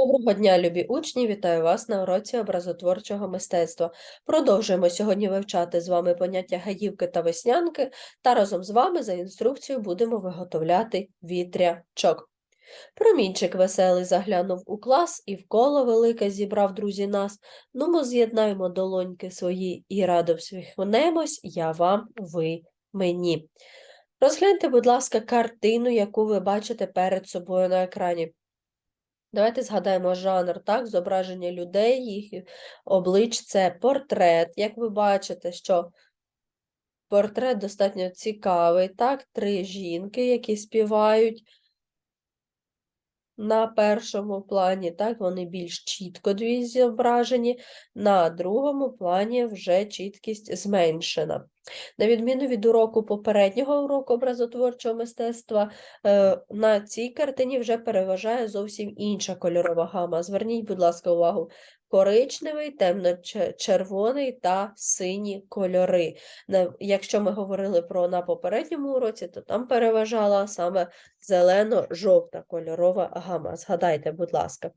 Доброго дня, любі учні! Вітаю вас на уроці образотворчого мистецтва. Продовжуємо сьогодні вивчати з вами поняття гаївки та веснянки, та разом з вами за інструкцією будемо виготовляти вітрячок. Промінчик веселий заглянув у клас і в коло велике зібрав друзі нас. Ну, ми з'єднаємо долоньки свої і радо всміхнемось, я вам, ви мені. Розгляньте, будь ласка, картину, яку ви бачите перед собою на екрані. Давайте згадаємо жанр, так, зображення людей, їх облич це портрет. Як ви бачите, що портрет достатньо цікавий, так, три жінки, які співають на першому плані, так, вони більш чітко дві зображені, на другому плані вже чіткість зменшена. На відміну від уроку попереднього уроку образотворчого мистецтва, е, на цій картині вже переважає зовсім інша кольорова гама. Зверніть, будь ласка, увагу. Коричневий, темно-червоний та сині кольори. Якщо ми говорили про на попередньому уроці, то там переважала саме зелено-жовта кольорова гама. Згадайте, будь ласка.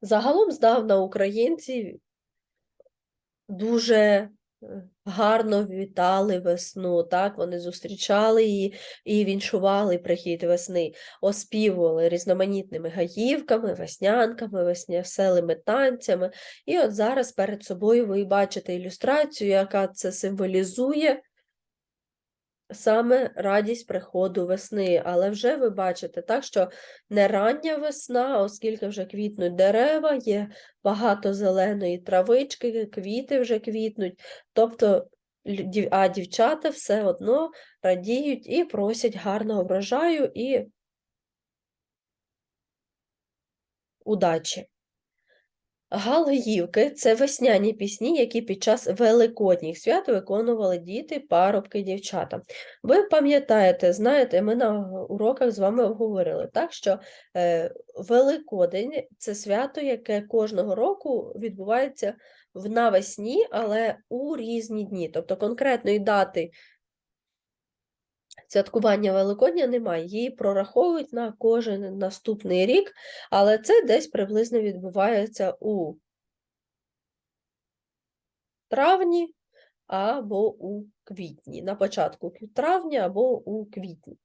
Загалом здавна українці дуже гарно вітали весну, так, вони зустрічали її і віншували прихід весни, оспівували різноманітними гаївками, веснянками, весняселими танцями. І от зараз перед собою ви бачите ілюстрацію, яка це символізує саме радість приходу весни. Але вже ви бачите, так, що не рання весна, оскільки вже квітнуть дерева, є багато зеленої травички, квіти вже квітнуть. Тобто, а дівчата все одно радіють і просять гарного врожаю і удачі. Галгівки це весняні пісні, які під час великодніх свят виконували діти, парубки, дівчата. Ви пам'ятаєте, знаєте, ми на уроках з вами обговорили, так що е, Великодень це свято, яке кожного року відбувається в навесні, але у різні дні. Тобто конкретної дати святкування Великодня немає, її прораховують на кожен наступний рік, але це десь приблизно відбувається у травні або у квітні, на початку травня або у квітні.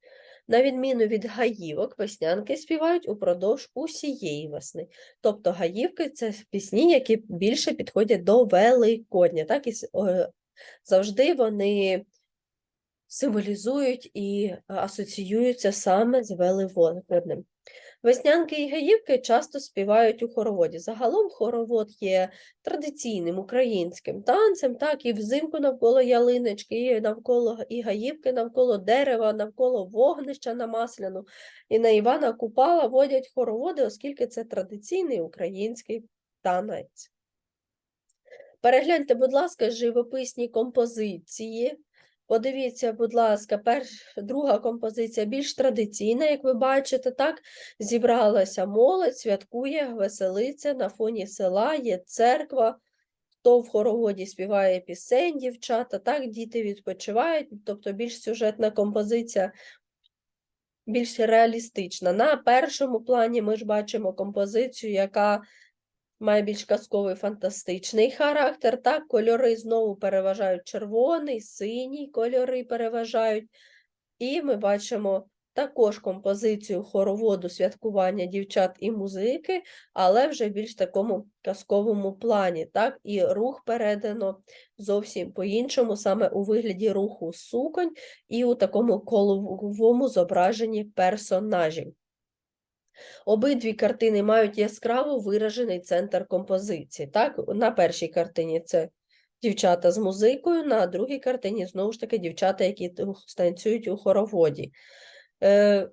На відміну від гаївок, веснянки співають упродовж усієї весни. Тобто гаївки це пісні, які більше підходять до Великодня. Так і завжди вони символізують і е, асоціюються саме з велеводнем. Веснянки і гаївки часто співають у хороводі. Загалом хоровод є традиційним українським танцем, так, і взимку навколо ялиночки, і навколо і гаївки, навколо дерева, навколо вогнища на масляну. І на Івана Купала водять хороводи, оскільки це традиційний український танець. Перегляньте, будь ласка, живописні композиції Подивіться, будь ласка, перш, друга композиція більш традиційна, як ви бачите, так, зібралася молодь, святкує, веселиться, на фоні села є церква, хто в хороводі співає пісень, дівчата, так, діти відпочивають, тобто більш сюжетна композиція, більш реалістична. На першому плані ми ж бачимо композицію, яка має більш казковий фантастичний характер. Так, Кольори знову переважають червоний, синій кольори переважають. І ми бачимо також композицію хороводу святкування дівчат і музики, але вже в більш такому казковому плані. Так, І рух передано зовсім по-іншому, саме у вигляді руху суконь і у такому коловому зображенні персонажів. Обидві картини мають яскраво виражений центр композиції. Так? На першій картині це дівчата з музикою, на другій картині знову ж таки дівчата, які станцюють у хороводі. Е,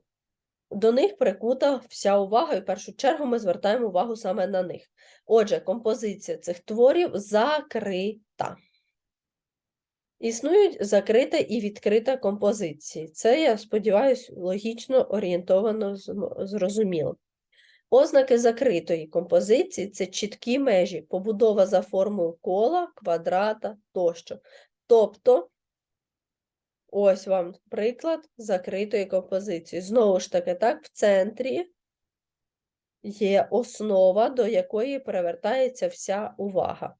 До них прикута вся увага, і в першу чергу ми звертаємо увагу саме на них. Отже, композиція цих творів закрита. Існують закрита і відкрита композиції. Це, я сподіваюся, логічно орієнтовано зрозуміло. Ознаки закритої композиції це чіткі межі, побудова за формою кола, квадрата тощо. Тобто, ось вам приклад закритої композиції. Знову ж таки, так, в центрі є основа, до якої привертається вся увага.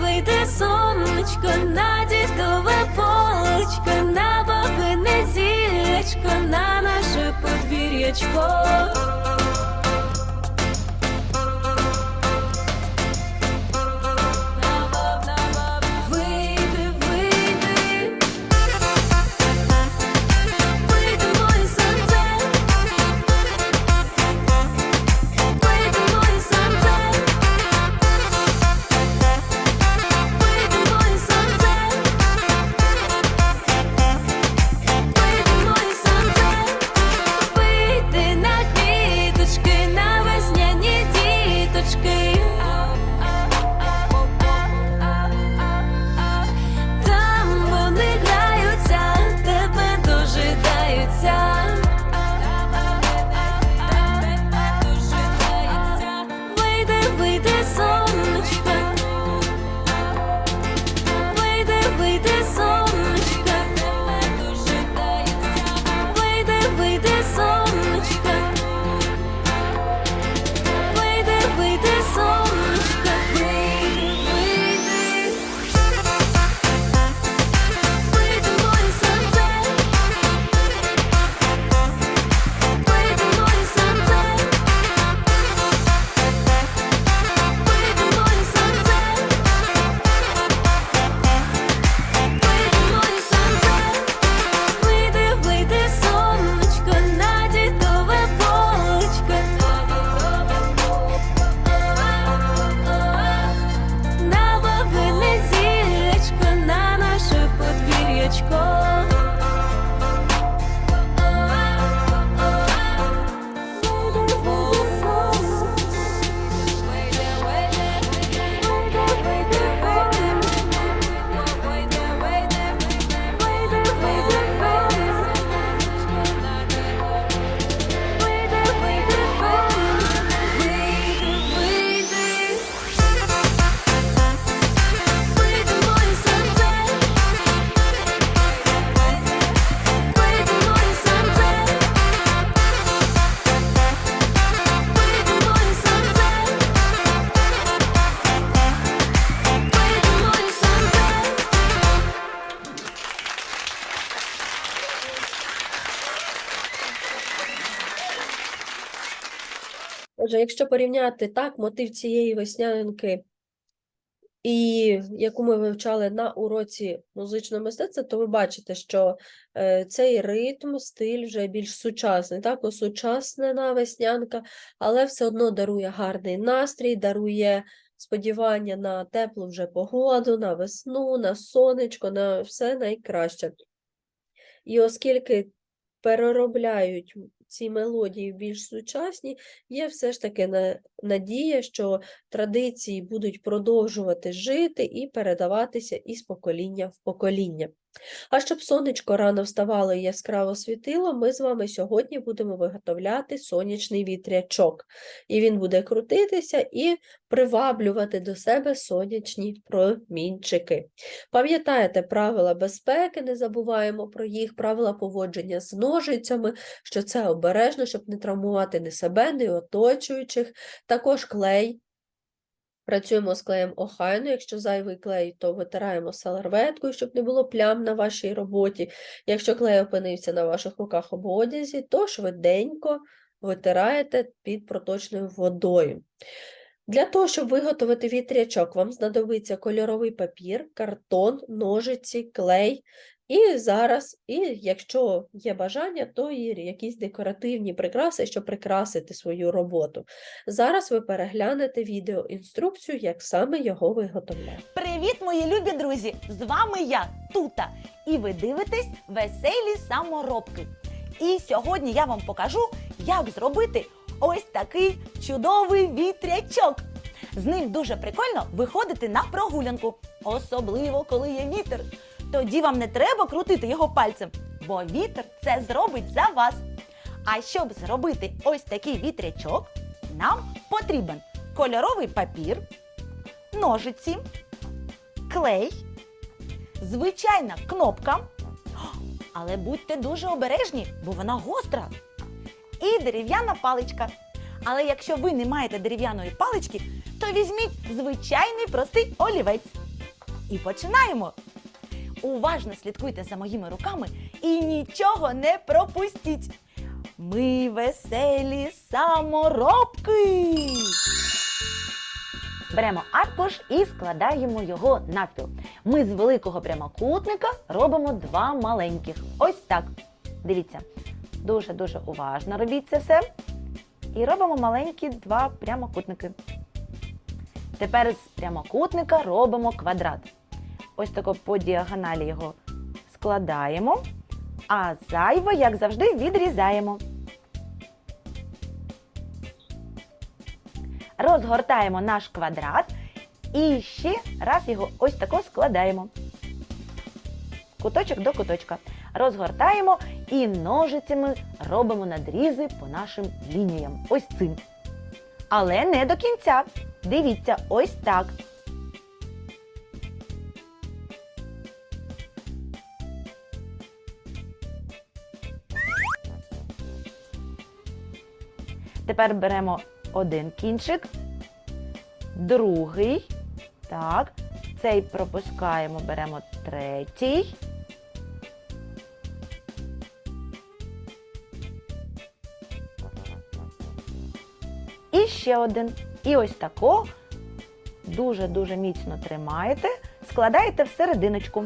Вийде, сонечко на дідове полочко, на бабине зілечко, на наше подвір'ячко. Отже, якщо порівняти так, мотив цієї веснянки і яку ми вивчали на уроці музичного мистецтва, то ви бачите, що е, цей ритм, стиль вже більш сучасний, так, осучаснена веснянка, але все одно дарує гарний настрій, дарує сподівання на теплу вже погоду, на весну, на сонечко, на все найкраще. І оскільки переробляють ці мелодії більш сучасні, є все ж таки на- надія, що традиції будуть продовжувати жити і передаватися із покоління в покоління. А щоб сонечко рано вставало і яскраво світило, ми з вами сьогодні будемо виготовляти сонячний вітрячок. І він буде крутитися і приваблювати до себе сонячні промінчики. Пам'ятаєте правила безпеки, не забуваємо про їх, правила поводження з ножицями, що це обережно, щоб не травмувати ні себе, ні оточуючих. Також клей. Працюємо з клеєм охайно. Якщо зайвий клей, то витираємо салерветкою, щоб не було плям на вашій роботі. Якщо клей опинився на ваших руках або одязі, то швиденько витираєте під проточною водою. Для того, щоб виготовити вітрячок, вам знадобиться кольоровий папір, картон, ножиці, клей. І зараз, і якщо є бажання, то і якісь декоративні прикраси, щоб прикрасити свою роботу. Зараз ви переглянете відеоінструкцію, як саме його виготовляти. Привіт, мої любі друзі! З вами я, Тута, і ви дивитесь веселі саморобки. І сьогодні я вам покажу, як зробити ось такий чудовий вітрячок. З ним дуже прикольно виходити на прогулянку, особливо коли є вітер. Тоді вам не треба крутити його пальцем, бо вітер це зробить за вас. А щоб зробити ось такий вітрячок, нам потрібен кольоровий папір, ножиці, клей, звичайна кнопка. Але будьте дуже обережні, бо вона гостра. І дерев'яна паличка. Але якщо ви не маєте дерев'яної палички, то візьміть звичайний простий олівець. І починаємо. Уважно слідкуйте за моїми руками і нічого не пропустіть. Ми веселі саморобки. Беремо аркуш і складаємо його навпіл. Ми з великого прямокутника робимо два маленьких. Ось так. Дивіться, дуже-дуже уважно робіть це все. І робимо маленькі два прямокутники. Тепер з прямокутника робимо квадрат. Ось тако по діагоналі його складаємо, а зайве, як завжди, відрізаємо. Розгортаємо наш квадрат і ще раз його ось тако складаємо. Куточок до куточка. Розгортаємо і ножицями робимо надрізи по нашим лініям. Ось цим. Але не до кінця. Дивіться, ось так. Тепер беремо один кінчик, другий. Так, цей пропускаємо, беремо третій. Ще один. І ось тако дуже-дуже міцно тримаєте, складаєте в серединочку.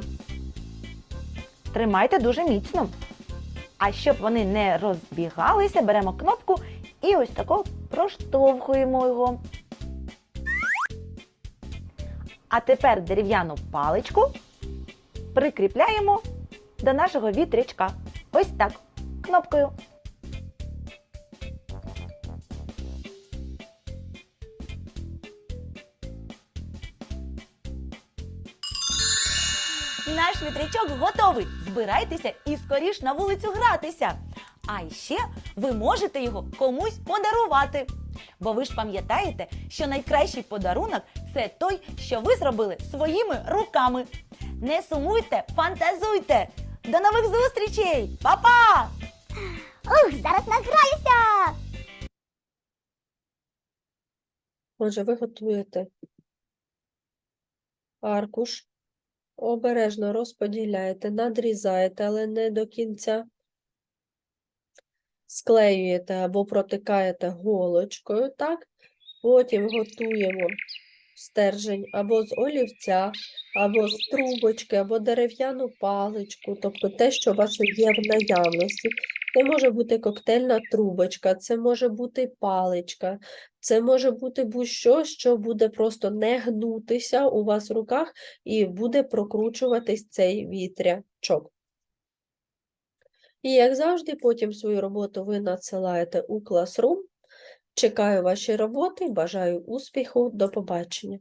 Тримайте дуже міцно. А щоб вони не розбігалися, беремо кнопку і ось тако проштовхуємо його. А тепер дерев'яну паличку прикріпляємо до нашого вітрячка. Ось так, кнопкою. Наш вітрячок готовий. Збирайтеся і скоріш на вулицю гратися. А ще ви можете його комусь подарувати. Бо ви ж пам'ятаєте, що найкращий подарунок це той, що ви зробили своїми руками. Не сумуйте, фантазуйте! До нових зустрічей! Па-па! Ух, зараз награюся! Отже, ви готуєте аркуш, обережно розподіляєте, надрізаєте, але не до кінця. Склеюєте або протикаєте голочкою, так? Потім готуємо стержень або з олівця, або з трубочки, або дерев'яну паличку, тобто те, що у вас є в наявності. Це може бути коктейльна трубочка, це може бути паличка, це може бути будь-що, що буде просто не гнутися у вас в руках і буде прокручуватись цей вітрячок. І як завжди, потім свою роботу ви надсилаєте у Classroom. Чекаю ваші роботи, бажаю успіху, до побачення.